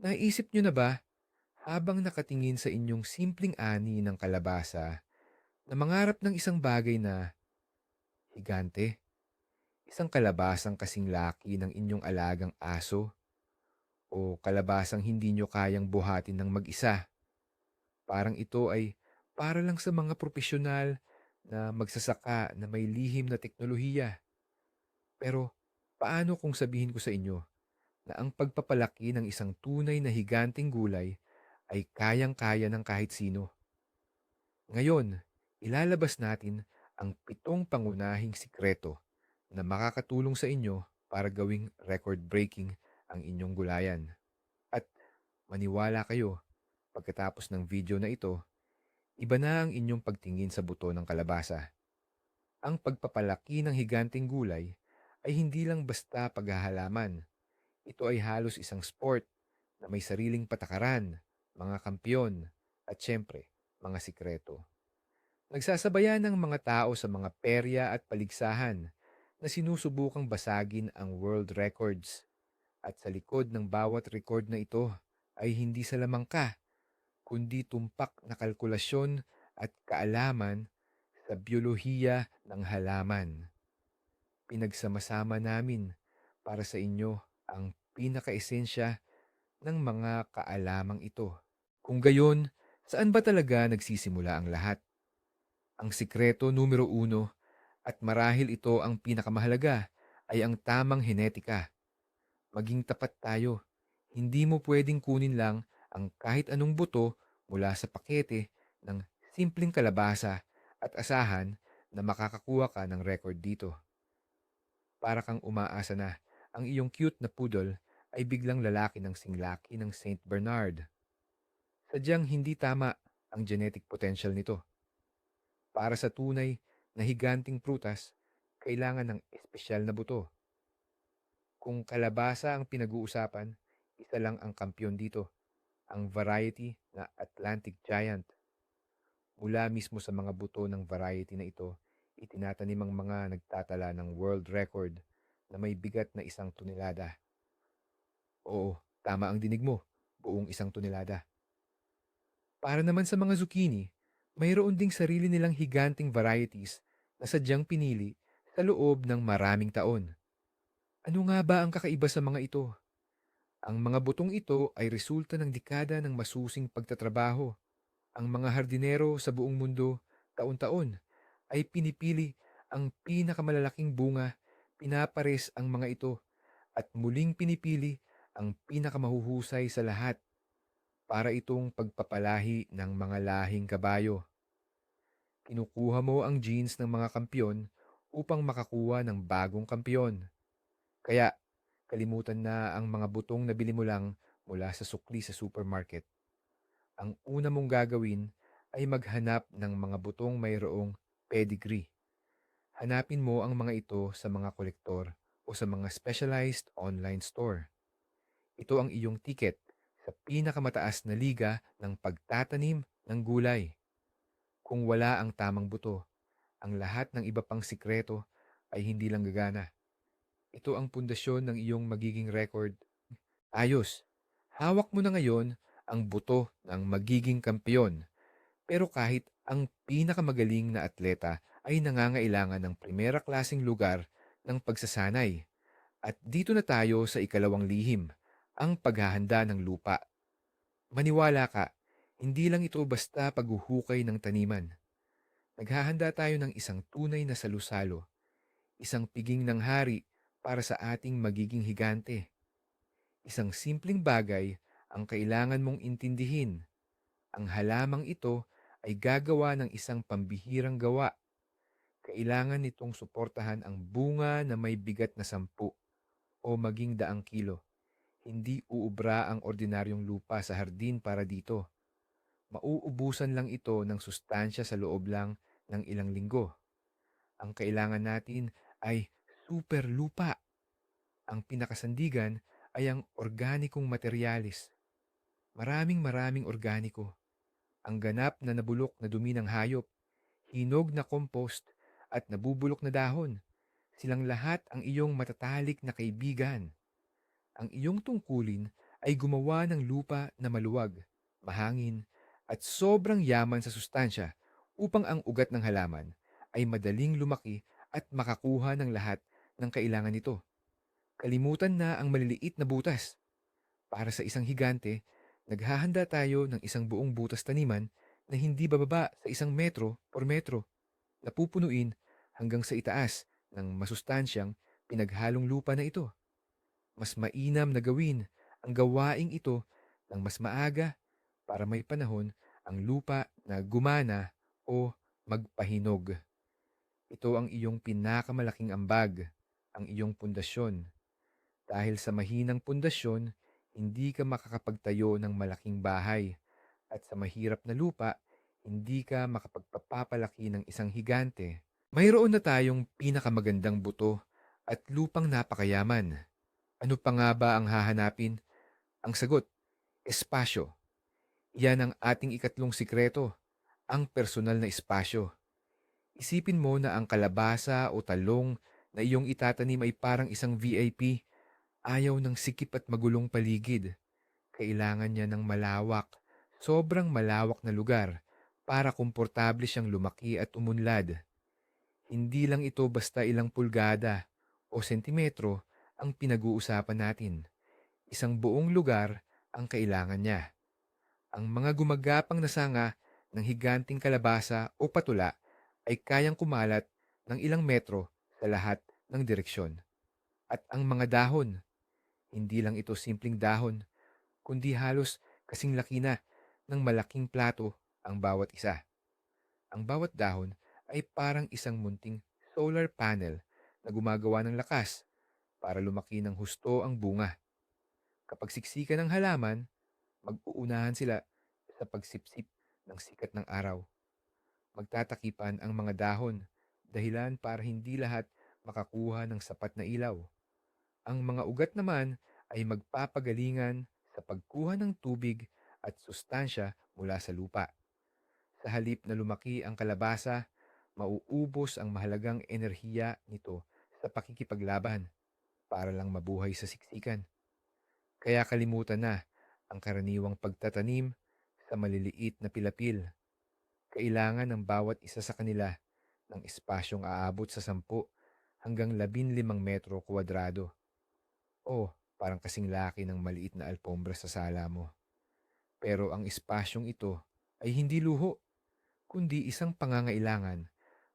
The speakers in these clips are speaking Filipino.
Naisip niyo na ba, habang nakatingin sa inyong simpleng ani ng kalabasa, na mangarap ng isang bagay na higante? Isang kalabasang kasing laki ng inyong alagang aso o kalabasang hindi nyo kayang buhatin ng mag-isa. Parang ito ay para lang sa mga profesional na magsasaka na may lihim na teknolohiya. Pero paano kung sabihin ko sa inyo na ang pagpapalaki ng isang tunay na higanting gulay ay kayang-kaya ng kahit sino? Ngayon, ilalabas natin ang pitong pangunahing sikreto na makakatulong sa inyo para gawing record-breaking ang inyong gulayan. At maniwala kayo, pagkatapos ng video na ito, iba na ang inyong pagtingin sa buto ng kalabasa. Ang pagpapalaki ng higanting gulay ay hindi lang basta paghahalaman. Ito ay halos isang sport na may sariling patakaran, mga kampiyon, at syempre, mga sikreto. Nagsasabayan ng mga tao sa mga perya at paligsahan na sinusubukang basagin ang world records. At sa likod ng bawat record na ito ay hindi sa lamangka, kundi tumpak na kalkulasyon at kaalaman sa biyolohiya ng halaman. Pinagsama-sama namin para sa inyo ang pinakaesensya ng mga kaalamang ito. Kung gayon, saan ba talaga nagsisimula ang lahat? Ang sikreto numero uno at marahil ito ang pinakamahalaga ay ang tamang henetika. Maging tapat tayo. Hindi mo pwedeng kunin lang ang kahit anong buto mula sa pakete ng simpleng kalabasa at asahan na makakakuha ka ng record dito. Para kang umaasa na ang iyong cute na poodle ay biglang lalaki ng singlaki ng Saint Bernard. Sadyang hindi tama ang genetic potential nito. Para sa tunay na higanting prutas, kailangan ng espesyal na buto. Kung kalabasa ang pinag-uusapan, isa lang ang kampyon dito, ang variety na Atlantic Giant. Mula mismo sa mga buto ng variety na ito, itinatanim ang mga nagtatala ng world record na may bigat na isang tonelada. Oo, tama ang dinig mo, buong isang tonelada. Para naman sa mga zucchini, mayroon ding sarili nilang higanting varieties na sadyang pinili sa loob ng maraming taon. Ano nga ba ang kakaiba sa mga ito? Ang mga butong ito ay resulta ng dekada ng masusing pagtatrabaho. Ang mga hardinero sa buong mundo, taon-taon, ay pinipili ang pinakamalalaking bunga, pinapares ang mga ito, at muling pinipili ang pinakamahuhusay sa lahat para itong pagpapalahi ng mga lahing kabayo. Kinukuha mo ang genes ng mga kampyon upang makakuha ng bagong kampyon. Kaya, kalimutan na ang mga butong na bili mo lang mula sa sukli sa supermarket. Ang una mong gagawin ay maghanap ng mga butong mayroong pedigree. Hanapin mo ang mga ito sa mga kolektor o sa mga specialized online store. Ito ang iyong ticket sa pinakamataas na liga ng pagtatanim ng gulay. Kung wala ang tamang buto, ang lahat ng iba pang sikreto ay hindi lang gagana. Ito ang pundasyon ng iyong magiging record. Ayos, hawak mo na ngayon ang buto ng magiging kampiyon. Pero kahit ang pinakamagaling na atleta ay nangangailangan ng primera klasing lugar ng pagsasanay. At dito na tayo sa ikalawang lihim, ang paghahanda ng lupa. Maniwala ka, hindi lang ito basta paghuhukay ng taniman. Naghahanda tayo ng isang tunay na salusalo, isang piging ng hari para sa ating magiging higante. Isang simpleng bagay ang kailangan mong intindihin. Ang halamang ito ay gagawa ng isang pambihirang gawa. Kailangan nitong suportahan ang bunga na may bigat na sampu o maging daang kilo. Hindi uubra ang ordinaryong lupa sa hardin para dito mauubusan lang ito ng sustansya sa loob lang ng ilang linggo. Ang kailangan natin ay super lupa. Ang pinakasandigan ay ang organikong materialis. Maraming maraming organiko. Ang ganap na nabulok na dumi ng hayop, hinog na compost at nabubulok na dahon. Silang lahat ang iyong matatalik na kaibigan. Ang iyong tungkulin ay gumawa ng lupa na maluwag, mahangin, at sobrang yaman sa sustansya upang ang ugat ng halaman ay madaling lumaki at makakuha ng lahat ng kailangan nito. Kalimutan na ang maliliit na butas. Para sa isang higante, naghahanda tayo ng isang buong butas taniman na hindi bababa sa isang metro por metro, napupunuin hanggang sa itaas ng masustansyang pinaghalong lupa na ito. Mas mainam na gawin ang gawaing ito ng mas maaga para may panahon ang lupa na gumana o magpahinog. Ito ang iyong pinakamalaking ambag, ang iyong pundasyon. Dahil sa mahinang pundasyon, hindi ka makakapagtayo ng malaking bahay at sa mahirap na lupa, hindi ka makapagpapalaki ng isang higante. Mayroon na tayong pinakamagandang buto at lupang napakayaman. Ano pa nga ba ang hahanapin? Ang sagot, espasyo. Yan ang ating ikatlong sikreto, ang personal na espasyo. Isipin mo na ang kalabasa o talong na iyong itatanim ay parang isang VIP. Ayaw ng sikip at magulong paligid. Kailangan niya ng malawak, sobrang malawak na lugar para komportable siyang lumaki at umunlad. Hindi lang ito basta ilang pulgada o sentimetro ang pinag-uusapan natin. Isang buong lugar ang kailangan niya. Ang mga gumagapang na sanga ng higanting kalabasa o patula ay kayang kumalat ng ilang metro sa lahat ng direksyon. At ang mga dahon, hindi lang ito simpleng dahon, kundi halos kasing laki na ng malaking plato ang bawat isa. Ang bawat dahon ay parang isang munting solar panel na gumagawa ng lakas para lumaki ng husto ang bunga. Kapag siksika ng halaman, mag-uunahan sila sa pagsipsip ng sikat ng araw. Magtatakipan ang mga dahon, dahilan para hindi lahat makakuha ng sapat na ilaw. Ang mga ugat naman ay magpapagalingan sa pagkuha ng tubig at sustansya mula sa lupa. Sa halip na lumaki ang kalabasa, mauubos ang mahalagang enerhiya nito sa pakikipaglaban para lang mabuhay sa siksikan. Kaya kalimutan na ang karaniwang pagtatanim sa maliliit na pilapil. Kailangan ng bawat isa sa kanila ng espasyong aabot sa 10 hanggang 15 metro kwadrado. O parang kasing laki ng maliit na alpombra sa sala mo. Pero ang espasyong ito ay hindi luho, kundi isang pangangailangan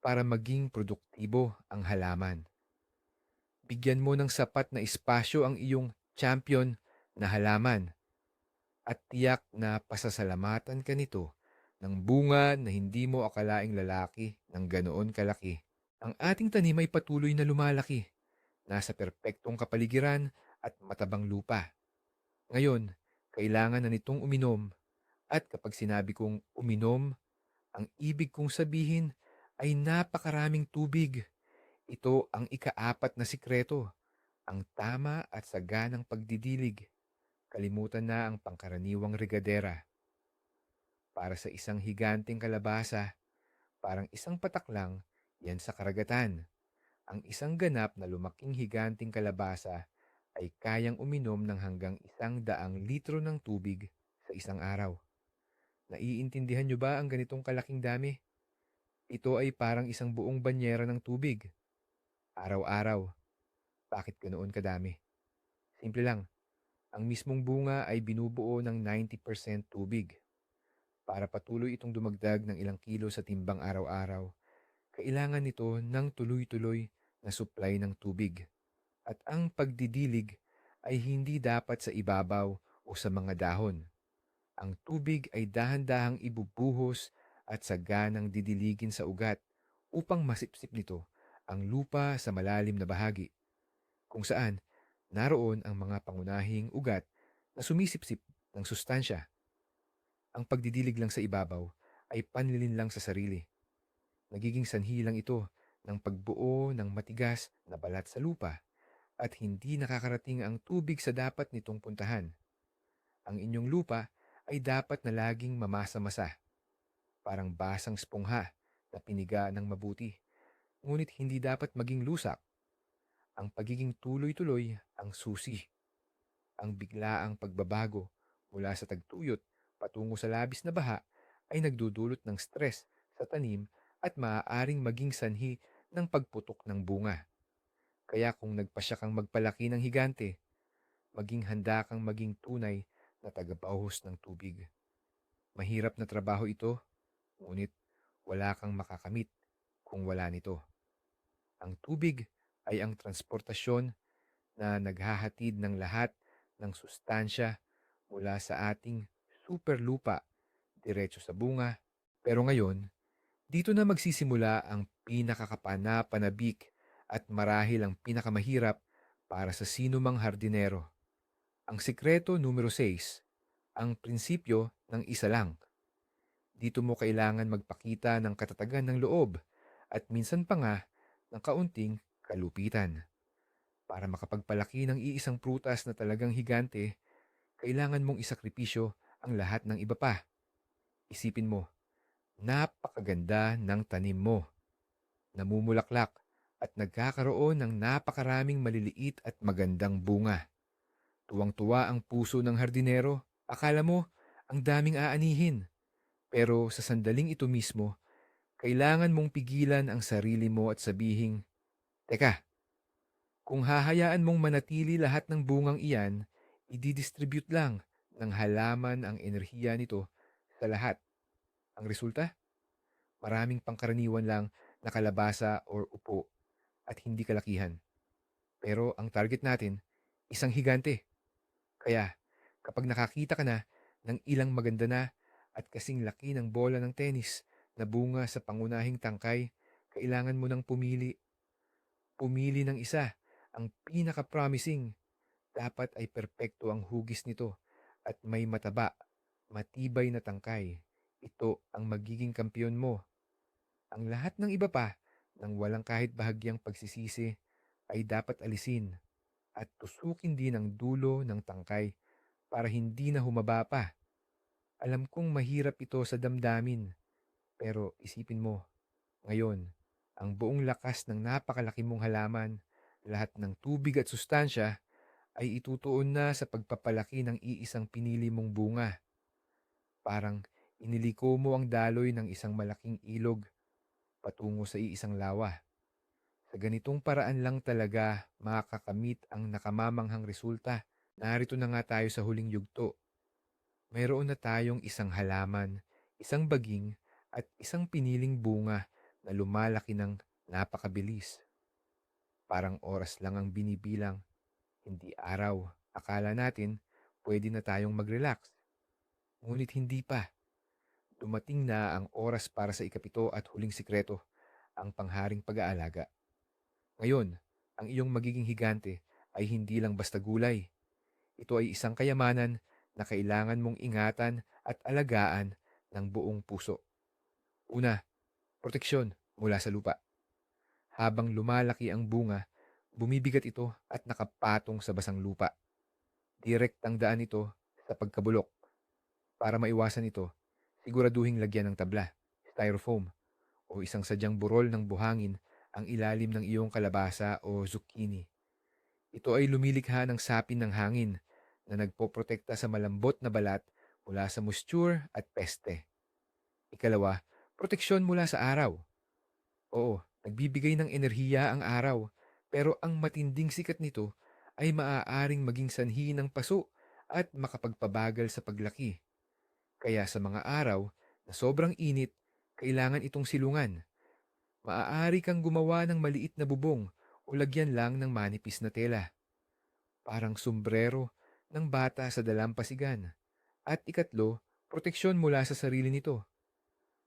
para maging produktibo ang halaman. Bigyan mo ng sapat na espasyo ang iyong champion na halaman at tiyak na pasasalamatan ka nito ng bunga na hindi mo akalaing lalaki ng ganoon kalaki. Ang ating tanim ay patuloy na lumalaki, nasa perpektong kapaligiran at matabang lupa. Ngayon, kailangan na nitong uminom at kapag sinabi kong uminom, ang ibig kong sabihin ay napakaraming tubig. Ito ang ikaapat na sikreto, ang tama at saganang pagdidilig. Kalimutan na ang pangkaraniwang regadera. Para sa isang higanting kalabasa, parang isang patak lang yan sa karagatan. Ang isang ganap na lumaking higanting kalabasa ay kayang uminom ng hanggang isang daang litro ng tubig sa isang araw. Naiintindihan nyo ba ang ganitong kalaking dami? Ito ay parang isang buong banyera ng tubig. Araw-araw. Bakit ganoon kadami? Simple lang. Ang mismong bunga ay binubuo ng 90% tubig. Para patuloy itong dumagdag ng ilang kilo sa timbang araw-araw, kailangan nito ng tuloy-tuloy na supply ng tubig. At ang pagdidilig ay hindi dapat sa ibabaw o sa mga dahon. Ang tubig ay dahan-dahang ibubuhos at saganang didiligin sa ugat upang masipsip nito ang lupa sa malalim na bahagi, kung saan Naroon ang mga pangunahing ugat na sumisipsip ng sustansya. Ang pagdidilig lang sa ibabaw ay panlilin lang sa sarili. Nagiging sanhi lang ito ng pagbuo ng matigas na balat sa lupa at hindi nakakarating ang tubig sa dapat nitong puntahan. Ang inyong lupa ay dapat na laging mamasa-masa, parang basang spongha na piniga ng mabuti, ngunit hindi dapat maging lusak ang pagiging tuloy-tuloy ang susi. Ang biglaang pagbabago mula sa tagtuyot patungo sa labis na baha ay nagdudulot ng stress sa tanim at maaaring maging sanhi ng pagputok ng bunga. Kaya kung nagpasya kang magpalaki ng higante, maging handa kang maging tunay na tagapauhos ng tubig. Mahirap na trabaho ito, ngunit wala kang makakamit kung wala nito. Ang tubig ay ang transportasyon na naghahatid ng lahat ng sustansya mula sa ating superlupa diretso sa bunga. Pero ngayon, dito na magsisimula ang pinakakapana-panabik at marahil ang pinakamahirap para sa sino mang hardinero. Ang sikreto numero 6, ang prinsipyo ng isa lang. Dito mo kailangan magpakita ng katatagan ng loob at minsan pa nga ng kaunting kalupitan. Para makapagpalaki ng iisang prutas na talagang higante, kailangan mong isakripisyo ang lahat ng iba pa. Isipin mo, napakaganda ng tanim mo. Namumulaklak at nagkakaroon ng napakaraming maliliit at magandang bunga. Tuwang-tuwa ang puso ng hardinero. Akala mo, ang daming aanihin. Pero sa sandaling ito mismo, kailangan mong pigilan ang sarili mo at sabihing, Teka, kung hahayaan mong manatili lahat ng bungang iyan, i-distribute lang ng halaman ang enerhiya nito sa lahat. Ang resulta? Maraming pangkaraniwan lang na kalabasa or upo at hindi kalakihan. Pero ang target natin, isang higante. Kaya kapag nakakita ka na ng ilang maganda na at kasing laki ng bola ng tennis na bunga sa pangunahing tangkay, kailangan mo nang pumili. Pumili ng isa, ang pinaka-promising. Dapat ay perpekto ang hugis nito at may mataba, matibay na tangkay. Ito ang magiging kampiyon mo. Ang lahat ng iba pa, nang walang kahit bahagyang pagsisisi, ay dapat alisin at tusukin din ang dulo ng tangkay para hindi na humaba pa. Alam kong mahirap ito sa damdamin, pero isipin mo, ngayon, ang buong lakas ng napakalaki mong halaman, lahat ng tubig at sustansya, ay itutuon na sa pagpapalaki ng iisang pinili mong bunga. Parang iniliko mo ang daloy ng isang malaking ilog patungo sa iisang lawa. Sa ganitong paraan lang talaga makakamit ang nakamamanghang resulta. Narito na nga tayo sa huling yugto. Mayroon na tayong isang halaman, isang baging, at isang piniling bunga na lumalaki ng napakabilis. Parang oras lang ang binibilang, hindi araw. Akala natin pwede na tayong mag-relax. Ngunit hindi pa. Dumating na ang oras para sa ikapito at huling sikreto, ang pangharing pag-aalaga. Ngayon, ang iyong magiging higante ay hindi lang basta gulay. Ito ay isang kayamanan na kailangan mong ingatan at alagaan ng buong puso. Una, proteksyon mula sa lupa. Habang lumalaki ang bunga, bumibigat ito at nakapatong sa basang lupa. Direct ang daan ito sa pagkabulok. Para maiwasan ito, siguraduhing lagyan ng tabla, styrofoam, o isang sadyang burol ng buhangin ang ilalim ng iyong kalabasa o zucchini. Ito ay lumilikha ng sapin ng hangin na nagpoprotekta sa malambot na balat mula sa moisture at peste. Ikalawa, proteksyon mula sa araw. Oo, nagbibigay ng enerhiya ang araw, pero ang matinding sikat nito ay maaaring maging sanhi ng paso at makapagpabagal sa paglaki. Kaya sa mga araw na sobrang init, kailangan itong silungan. Maaari kang gumawa ng maliit na bubong o lagyan lang ng manipis na tela. Parang sombrero ng bata sa dalampasigan. At ikatlo, proteksyon mula sa sarili nito.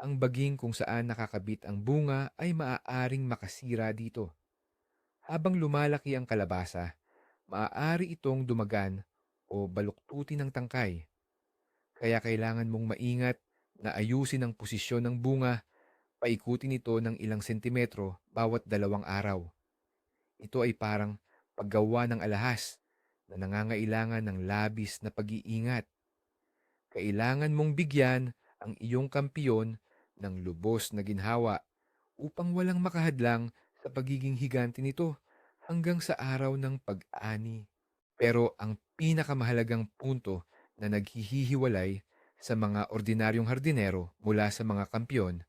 Ang baging kung saan nakakabit ang bunga ay maaaring makasira dito. Habang lumalaki ang kalabasa, maaari itong dumagan o baluktutin ng tangkay. Kaya kailangan mong maingat na ayusin ang posisyon ng bunga, paikutin ito ng ilang sentimetro bawat dalawang araw. Ito ay parang paggawa ng alahas na nangangailangan ng labis na pag-iingat. Kailangan mong bigyan ang iyong kampiyon ng lubos na ginhawa upang walang makahadlang sa pagiging higante nito hanggang sa araw ng pag-ani. Pero ang pinakamahalagang punto na naghihiwalay sa mga ordinaryong hardinero mula sa mga kampyon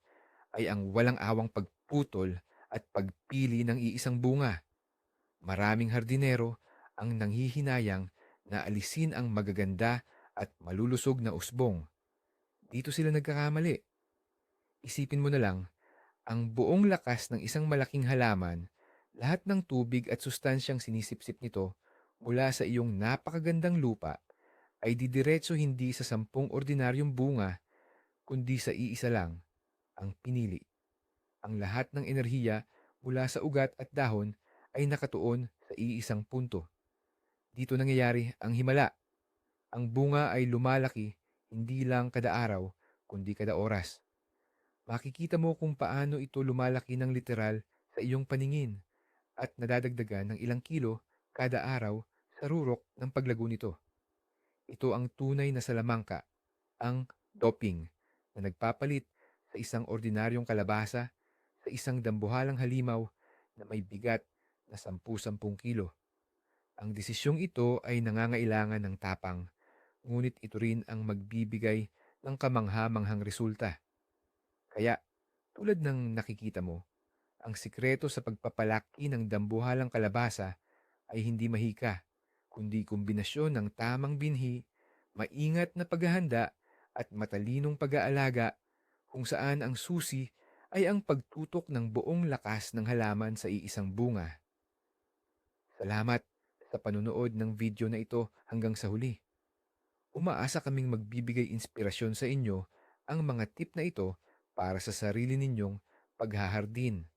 ay ang walang awang pagputol at pagpili ng iisang bunga. Maraming hardinero ang nanghihinayang na alisin ang magaganda at malulusog na usbong. Dito sila nagkakamali. Isipin mo na lang, ang buong lakas ng isang malaking halaman, lahat ng tubig at sustansyang sinisipsip nito mula sa iyong napakagandang lupa ay didiretso hindi sa sampung ordinaryong bunga, kundi sa iisa lang, ang pinili. Ang lahat ng enerhiya mula sa ugat at dahon ay nakatuon sa iisang punto. Dito nangyayari ang himala. Ang bunga ay lumalaki hindi lang kada araw, kundi kada oras. Makikita mo kung paano ito lumalaki ng literal sa iyong paningin at nadadagdagan ng ilang kilo kada araw sa rurok ng paglago nito. Ito ang tunay na salamangka, ang doping, na nagpapalit sa isang ordinaryong kalabasa sa isang dambuhalang halimaw na may bigat na 10-10 kilo. Ang desisyong ito ay nangangailangan ng tapang, ngunit ito rin ang magbibigay ng kamangha-manghang resulta. Kaya, tulad ng nakikita mo, ang sikreto sa pagpapalaki ng dambuhalang kalabasa ay hindi mahika, kundi kombinasyon ng tamang binhi, maingat na paghahanda at matalinong pag-aalaga kung saan ang susi ay ang pagtutok ng buong lakas ng halaman sa iisang bunga. Salamat sa panunood ng video na ito hanggang sa huli. Umaasa kaming magbibigay inspirasyon sa inyo ang mga tip na ito para sa sarili ninyong paghahardin.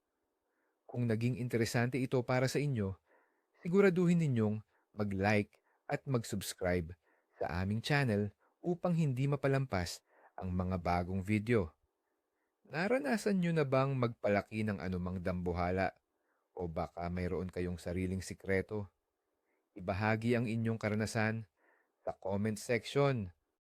Kung naging interesante ito para sa inyo, siguraduhin ninyong mag-like at mag-subscribe sa aming channel upang hindi mapalampas ang mga bagong video. Naranasan nyo na bang magpalaki ng anumang dambuhala o baka mayroon kayong sariling sikreto? Ibahagi ang inyong karanasan sa comment section